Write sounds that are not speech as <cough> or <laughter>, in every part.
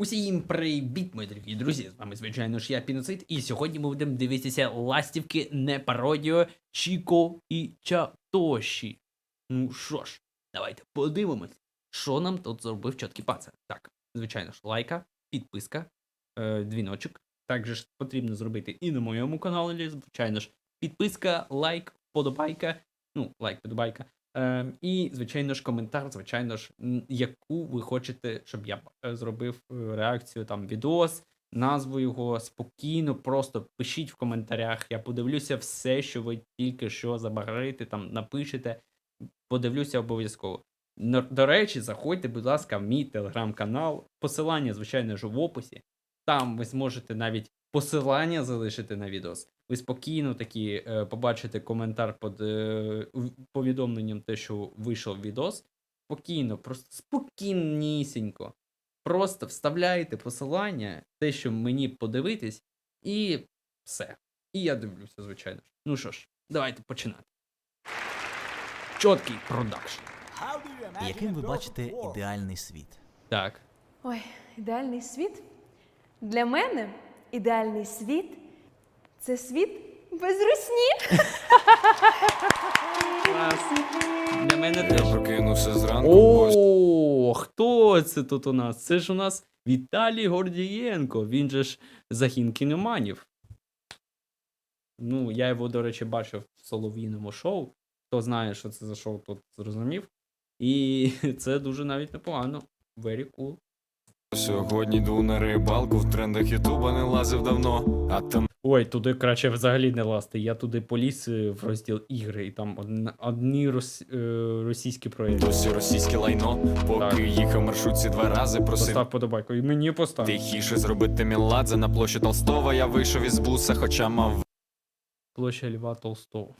Усім привіт, мої дорогі друзі! З вами, звичайно ж, я Піноцид, і сьогодні ми будемо дивитися ластівки не пародію Чіко і Чатоші. Ну що ж, давайте подивимось, що нам тут зробив чіткий паца. Так, звичайно ж, лайка, підписка, е, дзвіночок. Також потрібно зробити і на моєму каналі, звичайно ж, підписка, лайк, вподобайка. Ну, лайк, вподобайка. Е, і, звичайно ж, коментар, звичайно ж, яку ви хочете, щоб я е, зробив е, реакцію, там, відос, назву його спокійно, просто пишіть в коментарях. Я подивлюся все, що ви тільки що забагрите, там напишете. Подивлюся обов'язково. До речі, заходьте, будь ласка, в мій телеграм-канал. Посилання, звичайно ж, в описі. Там ви зможете навіть посилання залишити на відос. Ви спокійно такі е, побачите коментар під е, повідомленням, те, що вийшов відос. Спокійно, просто спокійнісінько. Просто вставляєте посилання, те, що мені подивитись, і все. І я дивлюся, звичайно ж. Ну що ж, давайте починати. Чоткий продакшн. Яким ви бачите ідеальний світ? Так. Ой, ідеальний світ. Для мене ідеальний світ це світ без русні. Для мене Я теж. прокинувся зранку. О, хто це тут у нас? Це ж у нас Віталій Гордієнко. Він же ж загін кіноманів. Ну, я його, до речі, бачив в солов'їному шоу. Хто знає, що це за шоу, тот зрозумів. І <laughs> це дуже навіть непогано. Very cool. Сьогодні йду на рибалку, в трендах Ютуба не лазив давно, а там Ой, туди краще взагалі не лазти. Я туди поліз е, в розділ ігри, і там одні рос, е, російські проєкти. досі російське лайно. Поки Так. їхав в маршрутці два рази, просив Постав подобайку. І мені постав. тихіше зробити міладзе на площі Толстого. Я вийшов із буса, хоча мав Площа Льва Толстого.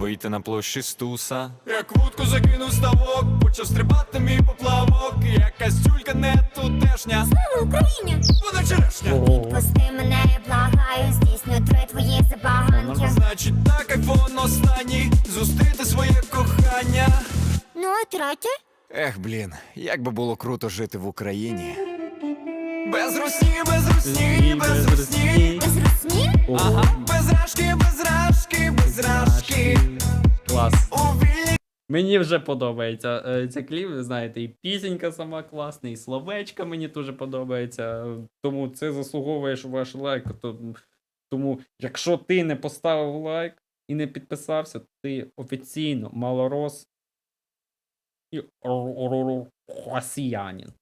Вийти на площі Стуса. Як вудку закинув ставок, почав стрибати мій поплавок. Якась тюлька не тутешня, Слава Україні! вона черешня. Ого. Пусти мене, я благаю, здійсню три твої забаганки. Значить, так айфон останній, зустріти своє кохання. Ну, а третє? Ех, блін, як би було круто жити в Україні. Без русні, без русні, без русні. Без русні? Ага, без рашки, без рашки, без рашки. Клас. Мені вже подобається е, цей кліп, ви знаєте, і пісенька сама класна, і словечка мені дуже подобається. е, Тому це заслуговуєш ваш лайк. Тому, якщо ти не поставив лайк і не підписався, ти офіційно малорос і росіянин.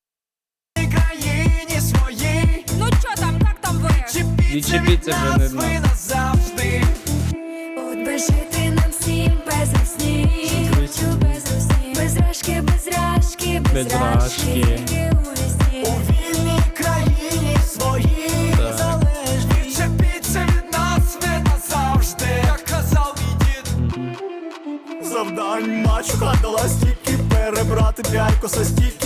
Відчепіться вже не нас, ви назавжди. От би жити нам всім без русні. Хочу без русні. Без рашки, без рашки, без, Без рашки. Тільки у вісні. У вільній країні своїй. Так. Залежні. Відчепіться від нас, ви назавжди. Як казав мій дід. Завдань мачуха дала стільки перебрати п'ять коса стільки,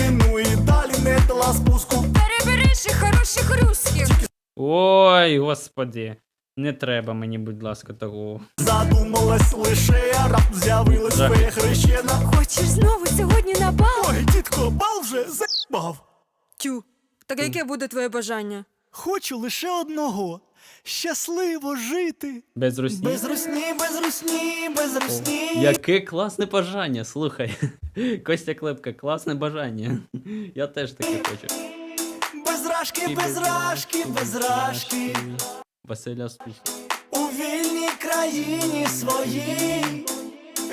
Ой, господи. Не треба мені, будь ласка, того. Задумалась лише, а раптом з'явилась Так. твоя хрещена. Хочеш знову сьогодні на бал? Ой, дідко, бал вже заїбав. Тю. Так яке буде твоє бажання? Хочу лише одного. Щасливо жити. Без русні. Без русні, без русні, без русні. Яке класне бажання, слухай. <laughs> Костя Клепка, класне бажання. Я теж таке хочу. Рашки, без рашки, без рашки. Василя Стус. У вільній країні своїй.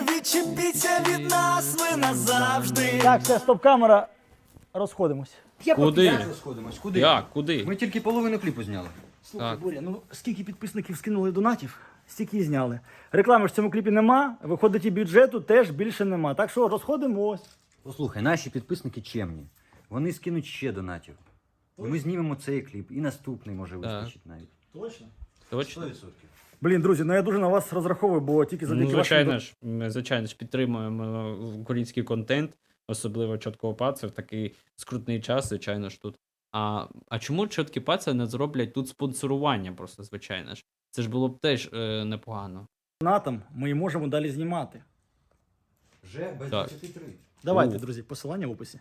Відчепіться від нас, ви назавжди. Так, все, стоп, камера. Розходимось. Куди? Як розходимось? Куди? Як? Куди? Ми тільки половину кліпу зняли. Слухай, Так. Боря, ну скільки підписників скинули донатів, стільки і зняли. Реклами ж в цьому кліпі нема, виходить і бюджету теж більше нема. Так що розходимось. Послухай, наші підписники чемні. Вони скинуть ще донатів. І ми знімемо цей кліп, і наступний може вистачить навіть. Точно. Точно? 100%. Блін, друзі, ну я дуже на вас розраховую, бо тільки завдяки Ну, вашим звичайно ж, ми, звичайно ж, підтримуємо український контент, особливо чіткого паца в такий скрутний час, звичайно ж тут. А, а чому чіткі паца не зроблять тут спонсорування, просто звичайно ж? Це ж було б теж е, непогано. донатам ми і можемо далі знімати. Вже без 23. Давайте, друзі, посилання в описі.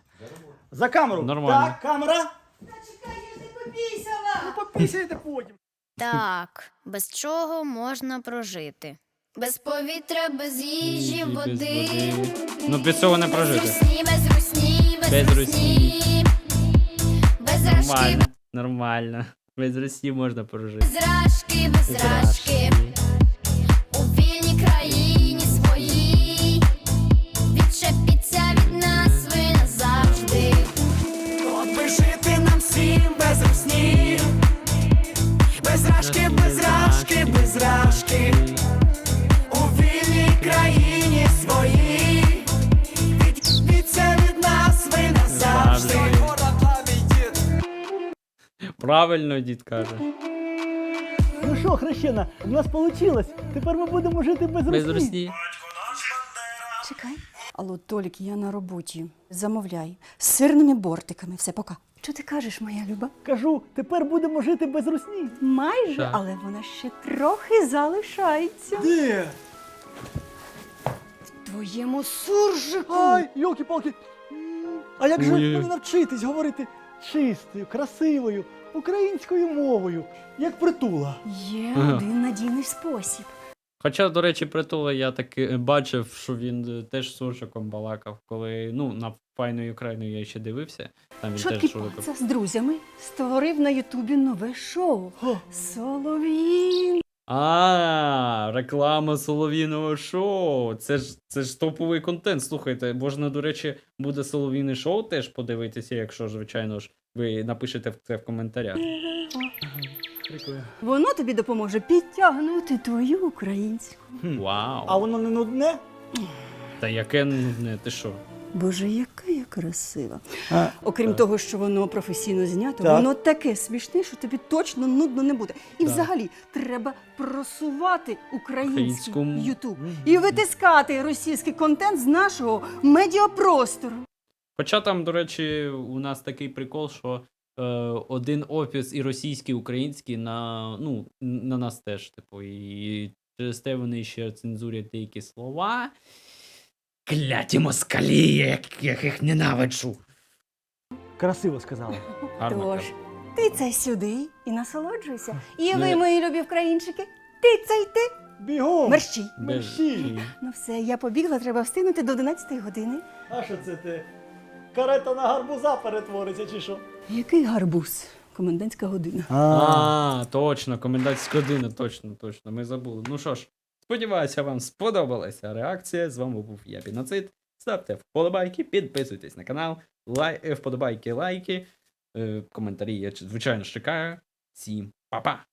За камеру. Нормально. Так, камера. Та чекай, я ж не попісяла. Ну попісяйте потім. Так, без чого можна прожити? Без повітря, без їжі, Без води. Ну, без цього не Без прожити. русні, без русні, без, Без русні. Без рашки, Нормально, нормально. Без Росії можна прожити. без рашки, без рашки. Без рашки, без рашки, без рашки У вільній країні своїй Відчепіться від нас ви назавжди Правильно дід каже. Ну що, хрещена, в нас вийшло. Тепер ми будемо жити без, Без Росії. Росії. Чекай. Алло, Толік, я на роботі. Замовляй. З сирними бортиками. Все, пока. Що ти кажеш, моя люба? Кажу, тепер будемо жити без русні. Майже, Так. але вона ще трохи залишається. Де? В твоєму суржику. Ай, йолки-палки. А як же Ой-ой-ой. мені навчитись говорити чистою, красивою, українською мовою, як притула? Є Ага. один надійний спосіб. Хоча, до речі, притула я таки бачив, що він е, теж суржиком балакав, коли ну, на файну Україну я ще дивився. Там він Шоткий теж суржиком. паца з друзями створив на Ютубі нове шоу. О. Солов'їн. А, реклама солов'їного шоу. Це ж це ж топовий контент. Слухайте, можна, до речі, буде солов'їне шоу теж подивитися, якщо, звичайно ж, ви напишете це в коментарях. Прикольно. Воно тобі допоможе підтягнути твою українську. Вау! А воно не нудне? Та яке нудне, ти що? Боже, яка я красива. А, Окрім Так. того, що воно професійно знято, Так. воно таке смішне, що тобі точно нудно не буде. І Так. взагалі треба просувати український Українську м- Ютуб і витискати російський контент з нашого медіапростору. Хоча там, до речі, у нас такий прикол, що один офіс і російський, і український на, ну, на нас теж, типу, і через те вони ще цензурять деякі слова. Кляті москалі, як, як їх ненавиджу. красиво сказала. Гарно Тож, кажу. тицяй сюди і насолоджуйся. І Ну, ви, я- мої любі вкраїнчики, тицяйте, Бігом! мерщій. Мерщій. Ну все, я побігла, треба встигнути до 11 години. А що це ти? Карета на гарбуза перетвориться, чи що? Який гарбуз? Комендантська година. А, точно, комендантська година, точно, точно. Ми забули. Ну що ж, сподіваюся, вам сподобалася реакція. З вами був я Піноцид. Ставте вподобайки, підписуйтесь на канал, лай... е, вподобайки, лайки. Е, коментарі я, звичайно, чекаю. Всім па-па!